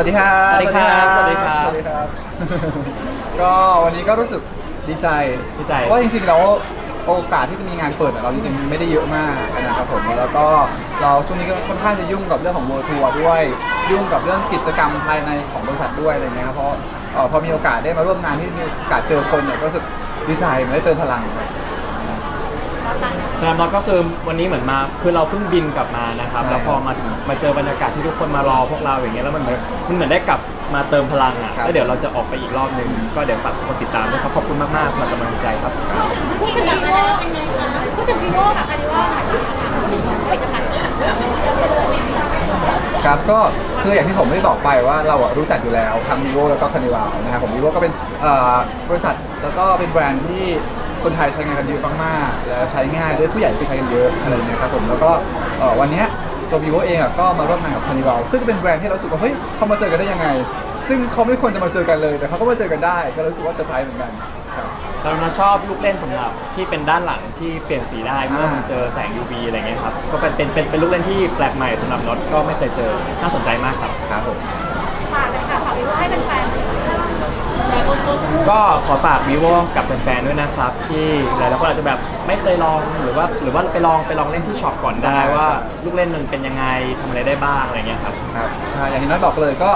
วัสดีครับสวัสดีครับสวัสดีครับ สวัสดีครับ ก็วันนี้ก็รู้สึกดีใจดีใจ เพราะจริงๆแล้วโอกาสที่จะมีงานเปิดอะเราจริงๆไม่ได้เยอะมากนะครับผมแล้วก็เราช่วงนี้ก็ค่อนข้างจะยุ่งกับเรื่องของโ r ทัวร์ด้วย ยุ่งกับเรื่องกิจกรรมภายในของบริษัทด้วยอะไรเงี้ยครับเพราะเอ่อพอมีโอกาสได้มาร่วมงานที่มีโอกาสเจอคนเนี่ยก็รู้สึกดีใจเหมันได้เติมพลังครับ สำหรับเราก็คือวันนี้เหมือนมาคือเราเพิ่งบินกลับมานะครับ ใช่ แล้วพอมาถึงมาเจอบรรยากาศที่ทุกคนมารอพวกเราอย่างเงี้ยแล้วมันเหมือนมันเหมือนได้กลับมาเติมพลังอะครับแล้วเดี๋ยวเราจะออกไปอีกรอบนึงก็เดี๋ยวฝากทุกคนติดตามด้วยครับขอบคุณมากๆสำหรับกำลังใจครับพูดถึงวีโวเป็นไงคะพูดถึงวีโวกับคาริวอหน่อยผลิตภัณฑ์ครับก็คืออย่างที่ผมได้บอกไปว่าเราอะรู้จักอยู่แล้วทั้ง vivo แล้วก็ c a r n i v a l นะครับผม vivo ก็เป็นเอ่อบริษัทแล้วก็เป็นแบรนด์ที่ คนไทยใช้งานกันเยอะมากๆแล้วใช้ง่ายด้วยผู้ใหญ่ไปใช้กันเยอะอะไรอย่างเงี้ยครับผมแล้วก็เอ่อวันเนี้ยตัว vivo เองอะก็มาร่วมงานกับ c a r n i v a l ซึ่งเป็นแบรนด์ที่เรารู้สึกว่าเฮ้ยเขามาเจอกันได้ยังไง ซึ่งเขาไม่ควรจะมาเจอกันเลยแต่เขาก็มาเจอกันได้ ก็รู้สึกว่าเซอร์ไพรส์เหมือนกันครับเราเราชอบลูกเล่นสำหรับที่เป็นด้านหลังที่เปลี่ยนสีได้เมื่อมันเจอแสง UV อะไรเงี้ยครับก็เป็นเป็นเป็นเป็นลูกเล่นที่แปลกใหม่สำหรับน็อตก็ไม่เคยเจอน่าสนใจมากครับ ครับผม ฝากเลยค่ะฝากวีโวให้เป็นแฟน ก็ขอฝาก vivo กับแฟนๆด้วยนะครับ ที่หลายๆคนอาจจะแบบไม่เคยลองหรือว่าหรือว่าไปลองไปลองเล่นที่ช็อปก่อนได้ ว่าลูกเล่นมันเป็นยังไงทำอะไรได้บ้างอะไรเงี้ยครับ ครับใช่อย่างที่น้อยบอกเลยก็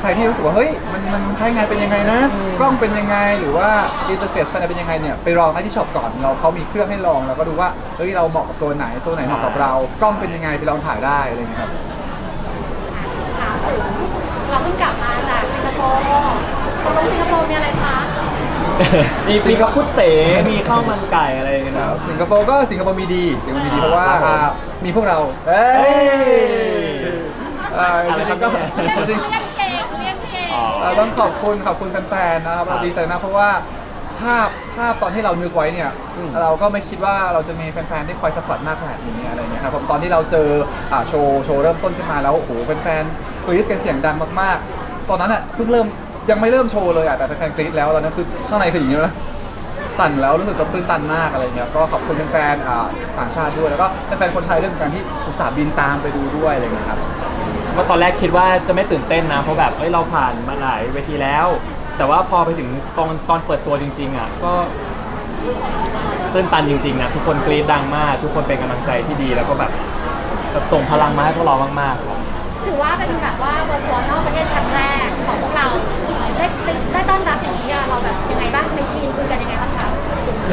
ใครที่รู้สึกว่าเฮ้ยมันมันมันใช้งานเป็นยังไงนะกล้องเป็นยังไงหรือว่าอินเทอร์เฟซภายในเป็นยังไงเนี่ยไปลองได้ที่ช็อปก่อนเราเขามีเครื่องให้ลองแล้วก็ดูว่าเฮ้ยเราเหมาะกับตัวไหนตัวไหนเหมาะกับเรา กล้องเป็นยังไงไปลองถ่ายได้อะไรอย่างเงี้ยครับ ถามถึงเราเพิ่งกลับมาจากสิงคโปร์ตกลงสิงคโปร์มีอะไรคะ มีมีข้าวพุดเต๋มีข้าวมันไก่อะไรกันนะ สิงคโปร์ก็สิงคโปร์มีดีสิงคโปร์มีดีเพราะว่าครับผมอ่ามีพวกเรา เอ้เฮ้ยย อ่าอะไรจครัริบงๆก็เนี่ยจริง เรียกเก่งเรียกเก่งอ๋อๆเอ่อต้องขอบคุณขอบคุณแฟนๆ นะครับครัเราบดีใจมากเพราะว่าภาพภาพตอนที่เรานึกไว้เนี่ย อืม เราก็ไม่คิดว่าเราจะมีแฟนๆ ที่คอยสปอร์ตมากขนาดนี้อะไรเงี้ยครับผมตอนที่เราเจออ่าโชว์โชว์เริ่มต้นขึ้นมาแล้วโอ้โหแฟนๆกรี๊ดกันเสียงดังมากๆ ตอนนั้นอะเพิ่งเริ่ม ยังไม่เริ่มโชว์เลยอะแต่แฟนๆกรี๊ดแล้วตอนนั้นคือข้างในคืออย่างนี้แล้วนะสั่นแล้วรู้สึกตื้นตันมากอะไรเงี้ยก็ขอบคุณแฟนๆอ่าต่างชาติด้วยแล้วก็แฟนๆคนไทยด้วยเหมือนกันที่อุตส่าห์บินตามไปดูด้วยอะไรเงี้ยครับ ว่าตอนแรกคิดว่าจะไม่ตื่นเต้นนะ เพราะแบบเอ้ยเราผ่านมาหลายเวทีแล้ว แต่ว่าพอไปถึงตอนตอนเปิดตัวจริง ๆอะก็ตื้นตันจริงๆนะทุกคนกรี๊ดดังมาก ทุกคนเป็นกำลังใจที่ดีแล้วก็แบบแบบส่งพลังมาให้พวกเรามากๆครับ ถือว่าเป็นแบบว่าเวอร์ทัวร์นอกประเทศครั้งแรกของพวกเรา ได้ได้ต้อนรับอย่างนี้อะเราแบบยังไงบ้างในทีมคุยกันยังไงบ้างคะ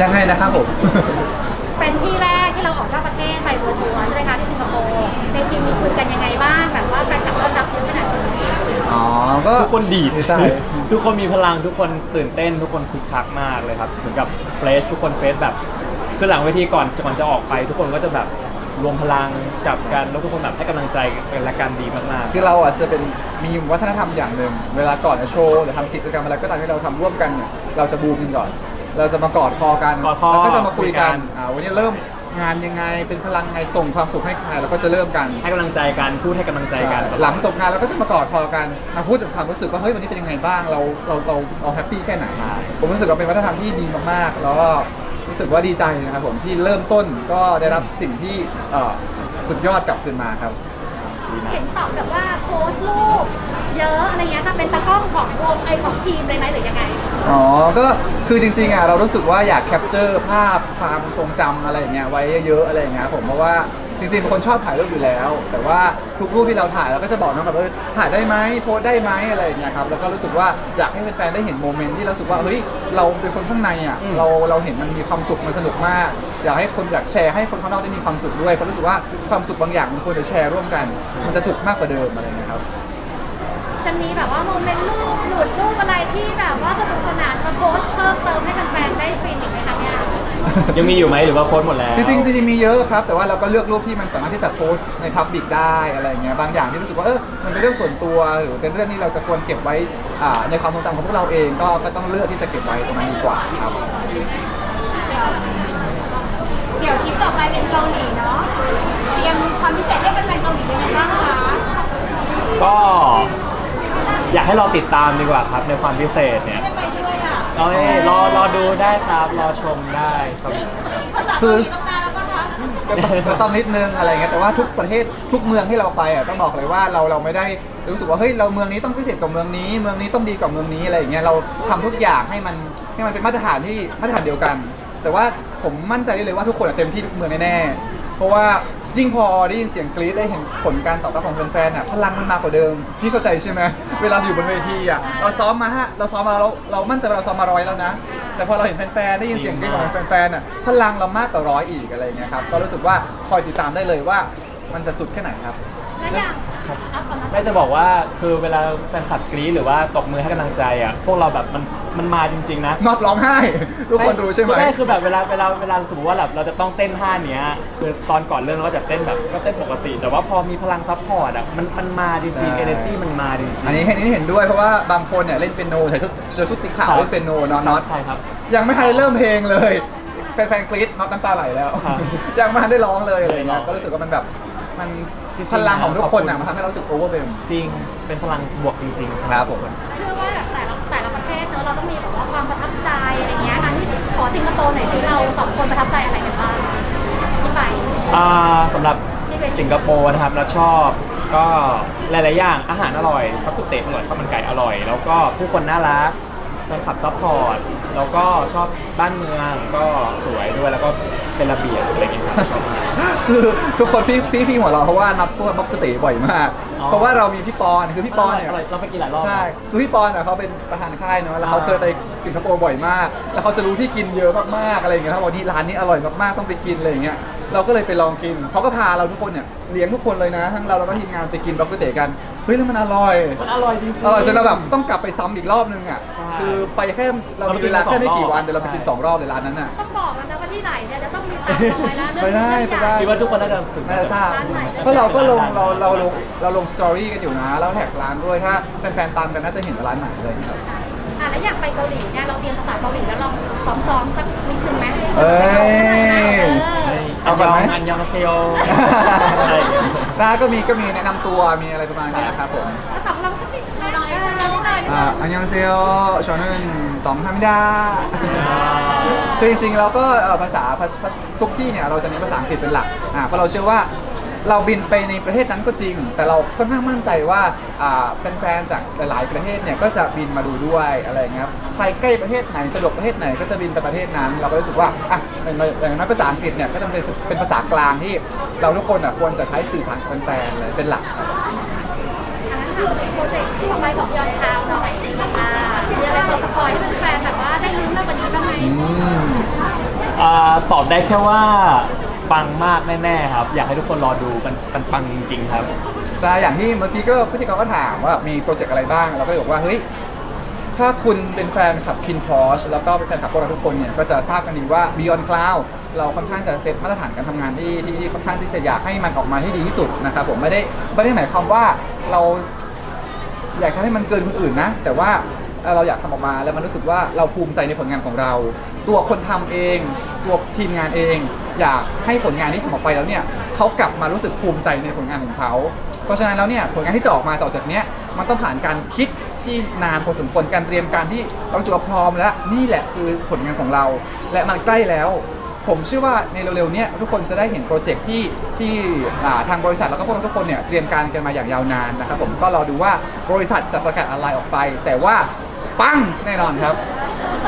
ยังไงนะครับผม เป็นที่แรกที่เราออกนอกประเทศไปเวอร์ทัวร์ใช่ไหมคะที่สิงคโปร์ในทีมมีคุยกันยังไงบ้างแบบว่าแฟนคลับต้อนรับเยอะขนาดนี้อ๋อ ก็ทุกคนดีดดีใจทุกคนมีพลังทุกคนตื่นเต้น ทุกคนคึกคักมากเลยครับเหมือนกับเฟรชทุกคนเฟรชแบบคือหลังเวทีก่อนก่อนจะออกไป ทุกคนก็จะแบบ รวมพลังจับกันแล้วทุกคนแบบให้กำลังใจกันและกันดีมากๆคือเราอาจจะเป็นมีวัฒนธรรมอย่างหนึ่ง เวลาก่อนจะโชว์หรือทำกิจกรรมอะไรก็ตามที่เราทำร่วมกันเนี่ยเราจะบูมกันก่อน เราจะมากอดคอกันกอดคอแล้วก็จะมาคุยกันคุยกัน อ่าวันนี้เริ่มงานยังไงเป็นพลังไงส่งความสุขให้ใครเราก็จะเริ่มกันให้กำลังใจกันพูดให้กำลังใจกันใช่หลังจบงานเราก็จะมากอดคอกันมาพูดถึงความรู้สึกว่าเฮ้ยวันนี้เป็นยังไงบ้างเราเราเราเราแฮปปี้แค่ไหน ใช่ ผมรู้สึกว่าเป็นวัฒนธรรมที่ดีมากๆ แล้วก็ รู้สึกว่าดีใจนะครับผมที่เริ่มต้นก็ได้รับสิ่งที่เอ่อสุดยอดกลับคืนมาครับดีมาเห็กนตอบแบบว่าโพสต์รูปเยอะอะไรเงี้ยค่ะเป็นตากล้องของวงไอของทีมเลยไหมหรือยังไง อ๋อ ก็คือจริงๆอะเรารู้สึกว่าอยากแคปเจอร์ภาพความทรงจำอะไรอย่างเงี้ยไว้เยอะๆอะไรอย่างเงี้ยครับผมเพราะว่า จริงๆเป็นคนชอบถ่ายรูปอยู่แล้ว แต่ว่าทุกรูปที่เราถ่ายเราก็จะบอกน้องกับเออถ่ายได้ไหมโพสได้ไหมอะไรอย่างเงี้ยครับแล้วก็รู้สึกว่าอยากให้แฟนๆได้เห็นโมเมนต์ที่เรารู้สึกว่าเฮ้ยเราเป็นคนข้างในอะอืมเราเราเห็นมันมีความสุขมันสนุกมาก อยากให้คนอยากแชร์ให้คนข้างนอกได้มีความสุขด้วยเพราะรู้สึกว่าความสุขบางอย่างมันควรจะแชร์ร่วมกัน มันจะสุขมากกว่าเดิมอะไรอย่างเงี้ยครับ จะมีแบบว่าโมเมนต์รูปหลุดรูปอะไรที่แบบว่าสนุกสนานมาโพสต์เพิ่มเติมให้แฟนๆได้ฟินอีกไหมคะเนี่ย ยังมีอยู่ไหมหรือว่าโพสต์หมดแล้ว จริงๆจริงๆมีเยอะครับ แต่ว่าเราก็เลือกรูปที่มันสามารถที่จะโพสต์ในพับบิกได้อะไรอย่างเงี้ยบางอย่างที่รู้สึกว่าเออมันเป็นเรื่องส่วนตัว หรือเป็นเรื่องที่เราจะควรเก็บไว้อ่าในความทรงจำของพวกเราเองก็ก็ต้องเลือกที่จะเก็บไว้ตรงนั้นดีกว่าครับเดี๋ยวทริปต่อไปเป็นเกาหลีเนาะเตรียมความพิเศษให้เป็นแฟนๆเกาหลียังไงบ้างคะก็อยากให้เราติดตามดีกว่าครับในความพิเศษเนี่ย ไม่ไปด้วยอะเรารอรอดูได้ครับ รอชมได้ครับภาษาเกาหลีต้องการแล้วปะคะก็ต้องก็ต้องนิดนึงอะไรเงี้ยแต่ว่าทุกประเทศทุกเมืองที่เราไปอะต้องบอกเลยว่าเราเราไม่ได้รู้สึกว่าเฮ้ยเราเมืองนี้ต้องพิเศษกว่าเมืองนี้ เมืองนี้ต้องดีกว่าเมืองนี้อะไรอย่างเงี้ยเราทำทุกอย่างให้มันให้มันเป็นมาตรฐานที่มาตรฐานเดียวกัน แต่ว่าผมมั่นใจได้เลยว่าทุกคนอะเต็มที่ทุกเมืองแน่ๆเพราะว่า ยิ่งพอได้ยินเสียงกรี๊ดได้เห็นผลการตอบรับของแฟนๆน่ะพลังมันมากกว่าเดิม พี่เข้าใจใช่ไหมเวลาอยู่บนเวทีอะเราซ้อมมาฮะเราซ้อมมาเราเรามั่นใจว่าเราซ้อมมาร้อยแล้วนะ แต่พอเราเห็นแฟนๆได้ยินเสียงกรี๊ดของแฟนๆน่ะพลังเรามากกว่าร้อยอีกอะไรเงี้ยครับก็รู้สึกว่าคอยติดตามได้เลยว่ามันจะสุดแค่ไหนครับ แล้วอย่างเอาก่อนนะแม่จะบอกว่าคือเวลาแฟนคลับกรี๊ดหรือว่าตบมือให้กำลังใจอะพวกเราแบบมันมันมาจริง ๆ นะนอตร้องไห้ ทุกคนรู้ใช่ไหม ไม่คือแบบเวลาเวลาเวลาสมมติว่าแบบเราจะต้องเต้นท่าเนี้ยคือตอนก่อนเรื่องเราก็จะเต้นแบบก็เต้นปกติ แต่ว่าพอมีพลังซัพพอร์ตอะมันมันมาจริงๆ energy มันมาจริงๆ อันนี้เห็นนี้เห็นด้วยเพราะว่าบางคนเนี่ยเล่นเปียโนใส่ชุดใส่ชุดสีขาวครับ เล่นเปียโนเนาะน็อต ใช่ครับ ยังไม่ทันได้เริ่มเพลงเลยแฟนๆกรี๊ดน็อตน้ำตาไหลแล้ว ครับยังไม่ทันได้ร้องเลยอะไรร้เงี้อยงก็รู้สึกว่ามันแบบมัน จริงๆพลังของทุกคนอะขอบคุณมันทำให้เรารู้สึกโอเวอร์เวมจริง เป็นพลังบวกจริงๆครับผม เชื่อว่าแบบแต่ละแต่ละประเทศเนอะเราต้องมีแบบว่าความประทับใจอะไรเงี้ยอันนี้ขอสิงคโปร์หน่อยสิเราสองคนประทับใจอะไรกันบ้างที่ไปอ่าสำหรับสิงคโปร์นะครับเราชอบก็หลายๆอย่างอาหารอร่อยข้าวกุเตะอร่อยข้าวมันไก่อร่อย แล้วก็ผู้คนน่ารักแฟนคลับซัพพอร์ตแล้วก็ชอบบ้านเมืองก็สวยด้วยแล้วก็เป็นระเบียบอะไรอย่างเงี้ยครับชอบมาก คือทุกคนพี่พี่พี่หัวเราะเพราะว่านับพวกบักกุเต๋บ่อยมาก อ๋อ เพราะว่าเรามีพี่ปอนคือพี่ปอนเนี่ยร่เราไปกินหลายรอบ ใช่คือพี่ปอนอะเขาเป็นประธานค่ายเนาะ แล้วเขาอ่า เคยไปสิงคโปร์บ่อยมาก แล้วเขาจะรู้ที่กินเยอะมากๆอะไรอย่างเงี้ยเขาบอกนี่ร้านนี้อร่อยมากๆ ต้องไปกินอะไรอย่างเงี้ย เราก็เลยไปลองกิน เขาก็พาเราทุกคนเนี่ยเลี้ยงทุกคนเลยนะ ทั้งเราแล้วก็ทีมงานไปกินบักกุเต๋กัน เฮ้ยแล้วมันอร่อย มันอร่อยจริงๆ อร่อยจนเราแบบต้องกลับไปซ้ำอีกรอบนึงอะใช่ คือไปแค่เรามีเราไปกินเวลาแค่ไม่กี่สองรอบวันเดี๋ยวเราไปกินใช่สองรอบเลยร้านนั้นอะ ต้องบอกกันนะว่าที่ไหนเนี่ยจะต้องมีตามรอยแล้วไปได้ไปได้คิดว่าทุกคนน่าจะสึกน่าจะทราบเพราะเราก็ลงเราเราลงเราลงสตอรี่กันอยู่นะแล้วแท็กร้านด้วยถ้าแฟนๆตามกันน่าจะเห็นว่าร้านไหนเลยครับอะแล้วอยากไปเกาหลีเนี่ยเราเรียนภาษาเกาหลีแล้วลองซ้อมๆสักนิดนึงไหมเอ้ยเออเอาก่อนไหมอันยองเซโยอะไรอย่างเงี้ยร้านก็มีก็มีแนะนำตัวมีอะไรประมาณเนี้ยครับผมแล้วตอบลองสักนิดนึงไหมลองเอ็กซ์ล องหน่อยอ่าอันยองเซโอชอนึนตอมฮามิดาคือจริงๆเราก็เอ่อภาษาภาษาทุกที่เนี่ยเราจะเน้นภาษาอังกฤษเป็นหลักอ่าเพราะเราเชื่อว่าเราบินไปในประเทศนั้นก็จริง แต่เราค่อนข้างมั่นใจว่าอ่าแฟนๆจากหลายๆประเทศเนี่ยก็จะบินมาดูด้วยอะไรอย่างเงี้ยครับใครใกล้ประเทศไหนสะดวกประเทศไหนก็จะบินไปประเทศนั้น เราก็รู้สึกว่าอะอย่างน้อยอย่างน้อยภาษาอังกฤษเนี่ยก็จะเป็นเป็นภาษากลางที่เราทุกคนอะควรจะใช้สื่อสารกับแฟนๆเลยเป็นหลักครับ อันนั้นคือโปรเจกต์ที่ทำไมของยอนทาวน์หน่อยอ่ามีอะไรพอสปอยให้แฟนๆแบบว่าได้ลุ้นมากกว่านี้บ้างไหม อ่าตอบได้แค่ว่าปังมากแน่ๆครับ อยากให้ทุกคนรอดูมันมันปังจริงๆครับ ใช่อย่างที่เมื่อกี้ก็พิธีกรก็ถามว่ามีโปรเจกต์อะไรบ้างเราก็เลยบอกว่าเฮ้ยถ้าคุณเป็นแฟนขับคินพอชแล้วก็เป็นแฟนขับพวกเราทุกคนเนี่ยก็จะทราบกันดีว่า Beyond Cloud เราค่อนข้างจะเซตมาตรฐานการทำงานที่ที่ที่ค่อนข้างที่จะอยากให้มันออกมาให้ดีที่สุดนะครับผมไม่ได้ไม่ได้หมายความว่าเราอยากทำให้มันเกินคนอื่นนะ แต่ว่าเอ่อเราอยากทำออกมาแล้วมันรู้สึกว่าเราภูมิใจในผลงานของเรา ตัวคนทำเอง ตัวทีมงานเอง อยากให้ผลงานที่ทำออกไปแล้วเนี่ยเขากลับมารู้สึกภูมิใจในผลงานของเขาเพราะฉะนั้นแล้วเนี่ยผลงานที่จะออกมาต่อจากเนี้ยมันต้องผ่านการคิดที่นานพอสมควรการเตรียมการที่เรารู้สึกพร้อมแล้วนี่แหละคือผลงานของเรา และมันใกล้แล้ว ผมเชื่อว่าในเร็วๆเนี้ทุกคนจะได้เห็นโปรเจกต์ที่ที่อ่าทางบริษัทแล้วก็พวกเราทุกคนเนี่ยเตรียมการกันมาอย่างยาวนานนะครับผมก็รอดูว่าบริษัทจะประกาศอะไรออกไป แต่ว่าปังแน่นอนครับ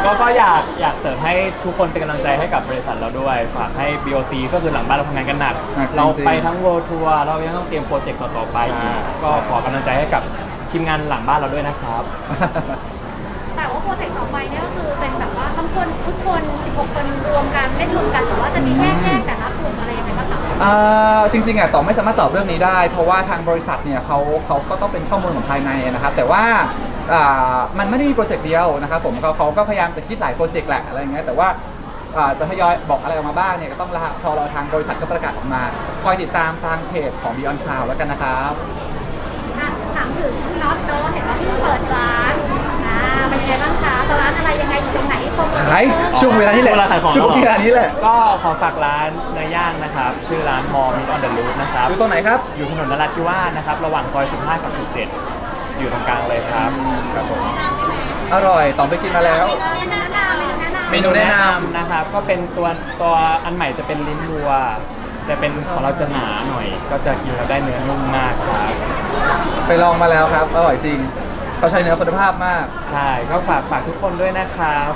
ก็ก็อยากอยากเสริมให้ทุกคนเป็นกำลังใจให้กับบริษัทเราด้วยฝากให้ BOC ก็คือหลังบ้านเราทำงานกันหนัก หนักจริงๆ เราไปทั้ง World Tour เรายังต้องเตรียมโปรเจกต์ต่อๆไปอีกใช่ก็ขอกำลังใจให้กับทีมงานหลังบ้านเราด้วยนะครับ แต่ว่าโปรเจกต์ต่อไปเนี่ยก็คือเป็นแบบว่าทั้งคนทุกคน 16 คนรวมกันเล่นรวมกันหรือว่าจะมีแยกแยกแต่ละกลุ่มอะไรยังไงบ้างคะอ่าจริงๆอะต่อไม่สามารถตอบเรื่องนี้ได้ เพราะว่าทางบริษัทเนี่ยเขาเขาก็ต้องเป็นข้อมูลของภายในนะครับแต่ว่า อ่ามันไม่ได้มีโปรเจกต์เดียวนะครับผมเขาเขาก็พยายามจะคิดหลายโปรเจกต์แหละอะไรอย่างเงี้ยแต่ว่าอ่าจะทยอยบอกอะไรออกมาบ้างเนี่ยก็ต้องรอพอเราทางบริษัทก็ประกาศออกมา คอยติดตามทางเพจของ Beyond Cloud แล้วกันนะครับ อะถามถึงน็อตเนาะเห็นว่าเพิ่งเปิดร้านอ่าเป็นยังไงบ้างคะร้านอะไรยังไงอยู่ตรงไหนโปรโมทขายนิดนึงช่วงเวลานี้แหละช่วงเวลาขายของช่วงเวลานี้แหละก็ขอฝากร้านเนื้อย่างนะครับ ชื่อร้านมอมิออนเดอะลูดนะครับ อยู่ตรงไหนครับ อยู่ถนนนราธิวาสนะครับ ระหว่างซอย 15 กับ 17 อยู่ตรงกลางเลยครับครับผมอร่อยต่อไปกินมาแล้วแนะนำแนะนำเมนูแนะนนะครับ ก็เป็นตัวตัวอันใหม่จะเป็นลิ้นวัว แต่เป็นของเราจะหนาหน่อย ก็จะกินแล้วได้เนื้อนุ่มมากครับ ไปลองมาแล้วครับ อร่อยจริง เขาใช้เนื้อคุณภาพมาก ใช่ก็ฝากฝากทุกคนด้วยนะครับ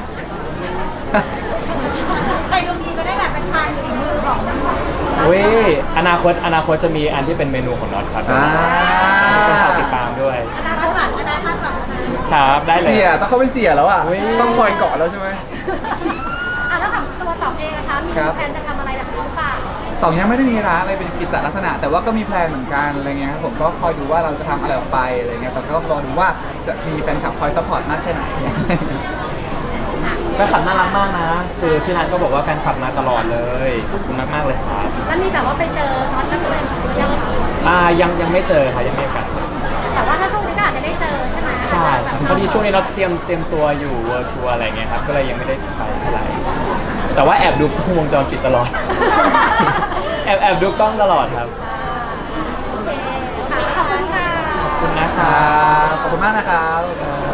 ใครดูดีก็ได้แบบเป็นทานฝีมือของเว้ยอนาคตอนาคตจะมีอันที่เป็นเมนูของน็อตครับอ่าก็ฝากติดตามด้วยค ครับได้เลย เสียต้องเขาเป็นเสียแล้วอะเว้ยต้องคอยเกาะแล้วใช่ไหม อะแล้วของตัวตอบเองนะคะ มีครับ แผนจะทำอะไรแบบนี้หรือเปล่าต่องยังไม่ได้มีร้านอะไรเป็นกิจลักษณะ แต่ว่าก็มีแพลนเหมือนกันอะไรเงี้ยครับผมก็คอยดูว่าเราจะทำอะไรออกไปอะไรเงี้ยแต่ก็รอดูว่าจะมีแฟนคลับคอยซัพพอร์ตมากแค่ไหน แฟนคลับน่ารักมากนะ คือที่ร้านก็บอกว่าแฟนคลับมาตลอดเลยขอบคุณมากมากๆเลยครับแล้วมีแบบว่าไปเจอน็อตนักเรียนยังอ่ายังยังไม่เจอค่ะยังไม่มีโอกาส ใช่ไหมใช่ครับพอดีช่วงนี้เราเตรียมเตรียมตัวอยู่เวิร์ทัวร์อะไรเงี้ยครับก็เลยยังไม่ได้ไปเท่าไหร่แต่ว่าแอบดูกล้องวงจรปิดตลอด แอบแอบดูกล้องตลอดครับโอเคค่ะขอบคุณค่ะขอบคุณนะคครัรับบขอบคุณมากนะครับบ